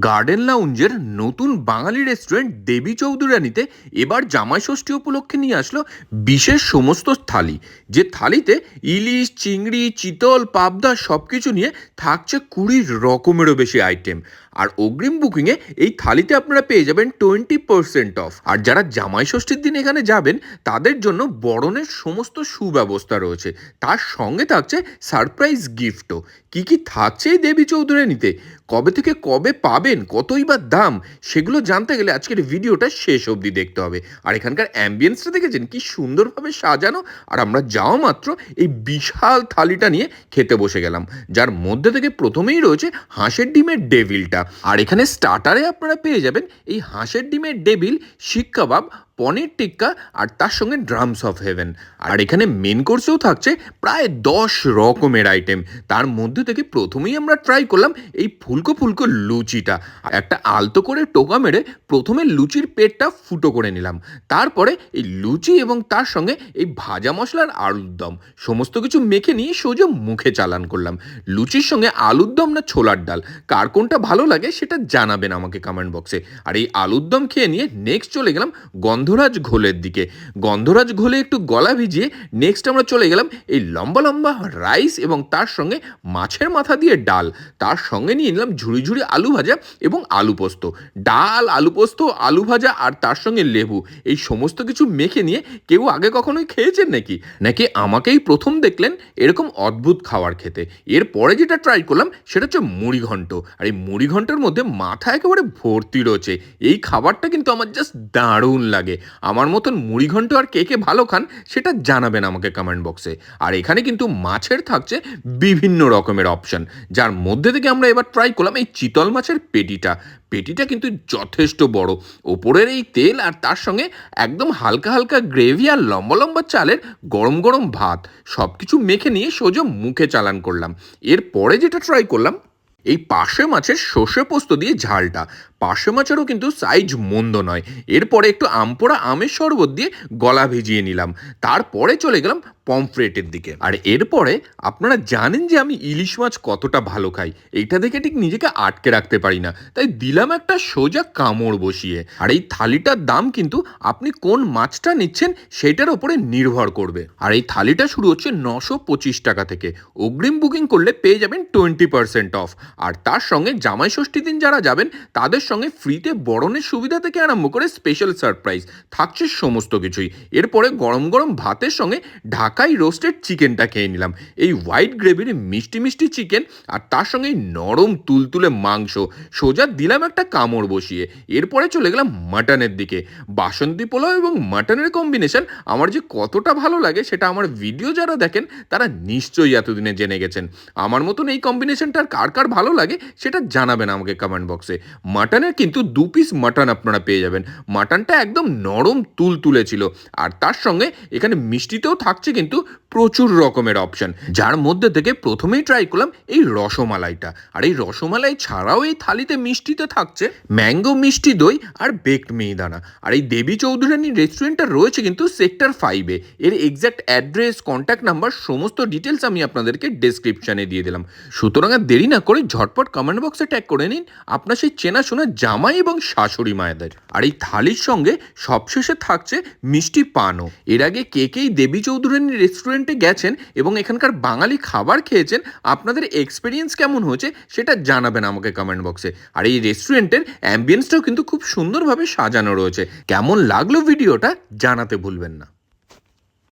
Garden লাউঞ্জের নতুন বাঙালি restaurant দেবী চৌধুরানীতে এবার জামাই ষষ্ঠী উপলক্ষে নিয়ে আসলো বিশেষ সমস্ত থালি। যে থালিতে ইলিশ, চিংড়ি, চিতল, পাবদা সব কিছু নিয়ে থাকছে কুড়ি রকমেরও বেশি আইটেম আর অগ্রিম বুকিংয়ে এই থালিতে আপনারা পেয়ে যাবেন টোয়েন্টি পার্সেন্ট অফ আর যারা জামাই ষষ্ঠীর দিন এখানে যাবেন, তাদের জন্য বরণের সমস্ত সুব্যবস্থা রয়েছে। তার সঙ্গে থাকছে সারপ্রাইজ গিফটও কি কি থাকছে এই দেবী চৌধুরানীতে কবে থেকে কবে পাবেন? কতই বা দাম? সেগুলো জানতে গেলে আজকের ভিডিওটা শেষ অবধি দেখতে হবে। আর এখানকার অ্যাম্বিয়েন্সটা দেখেছেন? কি সুন্দরভাবে সাজানো। আর আমরা যাওয়া মাত্র এই বিশাল থালিটা নিয়ে খেতে বসে গেলাম। যার মধ্যে থেকে প্রথমেই রয়েছে হাঁসের ডিমের ডেভিলটা আর এখানে স্টার্টারে আপনারা পেয়ে যাবেন এই হাঁসের ডিমের ডেবিল শিক কাবাব পনির টিক্কা আর তার সঙ্গে ড্রামস অফ হেভেন আর এখানে মেন কোর্সেও থাকছে প্রায় দশ রকমের আইটেম তার মধ্যে থেকে প্রথমেই আমরা ট্রাই করলাম এই ফুলকো ফুলকো লুচিটা। একটা আলতো করে টোকা মেরে প্রথমে লুচির পেটটা ফুটো করে নিলাম। তারপরে এই লুচি এবং তার সঙ্গে এই ভাজা মশলার আলুর দম। সমস্ত কিছু মেখে নিয়ে সোজা মুখে চালান করলাম। লুচির সঙ্গে আলুর দম না ছোলার ডাল? কার কোনটা ভালো লাগে সেটা জানাবেন আমাকে কমেন্ট বক্সে আর এই আলুর দম খেয়ে নিয়ে নেক্সট চলে গেলাম গন্ধরাজ ঘোলের দিকে। গন্ধরাজ ঘোলে একটু গলা ভিজিয়ে নেক্সট আমরা চলে গেলাম এই লম্বা লম্বা রাইস এবং তার সঙ্গে মাছের মাথা দিয়ে ডাল। তার সঙ্গে নিয়ে নিলাম ঝুড়ি ঝুড়ি আলু ভাজা এবং আলু পোস্ত। ডাল, আলু পোস্ত, আলু ভাজা আর তার সঙ্গে লেবু। এই সমস্ত কিছু মেখে নিয়ে কেউ আগে কখনোই খেয়েছেন নাকি? নাকি আমাকেই প্রথম দেখলেন এরকম অদ্ভুত খাবার খেতে। এরপরে যেটা ট্রাই করলাম সেটা হচ্ছে মুড়ি ঘন্ট। আর এই মুড়ি ঘন্টের মধ্যে মাথা একেবারে ভর্তি রয়েছে। এই খাবারটা কিন্তু আমার জাস্ট দারুণ লাগে। আমার মতন মুড়ি ঘন্ট আর কে কে ভালো খান সেটা জানাবেন আমাকে কমেন্ট বক্সে আর এখানে কিন্তু মাছের থাকছে বিভিন্ন রকমের অপশন যার মধ্যে থেকে আমরা এবার ট্রাই করলাম এই চিতল মাছের পেটিটা। পেটিটা কিন্তু যথেষ্ট বড়। ওপরের এই তেল আর তার সঙ্গে একদম হালকা হালকা গ্রেভি আর লম্বা লম্বা চালের গরম গরম ভাত। সব কিছু মেখে নিয়ে সোজা মুখে চালান করলাম। এরপরে যেটা ট্রাই করলাম এই পাশে মাছের সর্ষে পোস্ত দিয়ে ঝালটা। পাশে মাছেরও কিন্তু সাইজ মন্দ নয়। এরপরে একটু আমপোড়া আমের শরবত দিয়ে গলা ভিজিয়ে নিলাম। তারপরে চলে গেলাম পমফ্রেটের দিকে। আর এরপরে আপনারা জানেন যে আমি ইলিশ মাছ কতটা ভালো খাই। এইটা দেখে ঠিক নিজেকে আটকে রাখতে পারি না। তাই দিলাম একটা সোজা কামড় বসিয়ে। আর এই থালিটার দাম কিন্তু আপনি কোন মাছটা নিচ্ছেন সেটার ওপরে নির্ভর করবে। আর এই থালিটা শুরু হচ্ছে নশো পঁচিশ টাকা থেকে। অগ্রিম বুকিং করলে পেয়ে যাবেন টোয়েন্টি পার্সেন্ট অফ। আর তার সঙ্গে জামাই ষষ্ঠী দিন যারা যাবেন, তাদের সঙ্গে ফ্রিতে বরণের সুবিধা থেকে আরম্ভ করে স্পেশাল সারপ্রাইজ থাকছে সমস্ত কিছুই। এরপরে গরম গরম ভাতের সঙ্গে ঢাকাই রোস্টেড চিকেনটা খেয়ে নিলাম। এই হোয়াইট গ্রেভির মিষ্টি মিষ্টি চিকেন আর তার সঙ্গে নরম তুলতুলে মাংস, সোজা দিলাম একটা কামড় বসিয়ে। এরপরে চলে গেলাম মাটনের দিকে। বাসন্তী পোলাও এবং মাটনের কম্বিনেশন আমার যে কতটা ভালো লাগে সেটা আমার ভিডিও যারা দেখেন, তারা নিশ্চয়ই এতদিনে জেনে গেছেন। আমার মতন এই কম্বিনেশনটার কার কার ভালো লাগে সেটা জানাবেন আমাকে কমেন্ট বক্সে মাটনের কিন্তু দু পিস মাটন আপনারা পেয়ে যাবেন। মাটনটা একদম নরম তুল তুলে ছিল। আর তার সঙ্গে এখানে মিষ্টিতেও থাকছে কিন্তু প্রচুর রকমের অপশন যার মধ্যে থেকে প্রথমেই ট্রাই করলাম এই রসমালাইটা। আর এই রসমালাই ছাড়াও এই থালিতে মিষ্টিতে থাকছে ম্যাঙ্গো মিষ্টি দই আর বেকড মিহিদানা আর এই দেবী চৌধুরানী রেস্টুরেন্টটা রয়েছে কিন্তু সেক্টর ফাইভে এর এক্স্যাক্ট অ্যাড্রেস কন্ট্যাক্ট নাম্বার সমস্ত ডিটেলস আমি আপনাদেরকে ডেসক্রিপশানে দিয়ে দিলাম। সুতরাং আর দেরি না করে ঝটপট কমেন্ট বক্সে ট্যাগ করে নিন আপনার সেই চেনাশোনা জামাই এবং শাশুড়ি মায়েদের। আর এই থালির সঙ্গে সবশেষে থাকছে মিষ্টি পানও। এর আগে কে কেই দেবী চৌধুরানী রেস্টুরেন্টে গেছেন এবং এখানকার বাঙালি খাবার খেয়েছেন, আপনাদের এক্সপিরিয়েন্স কেমন হয়েছে সেটা জানাবেন আমাকে কমেন্ট বক্সে আর এই রেস্টুরেন্টের অ্যাম্বিয়েন্সটাও কিন্তু খুব সুন্দরভাবে সাজানো রয়েছে। কেমন লাগল ভিডিওটা জানাতে ভুলবেন না।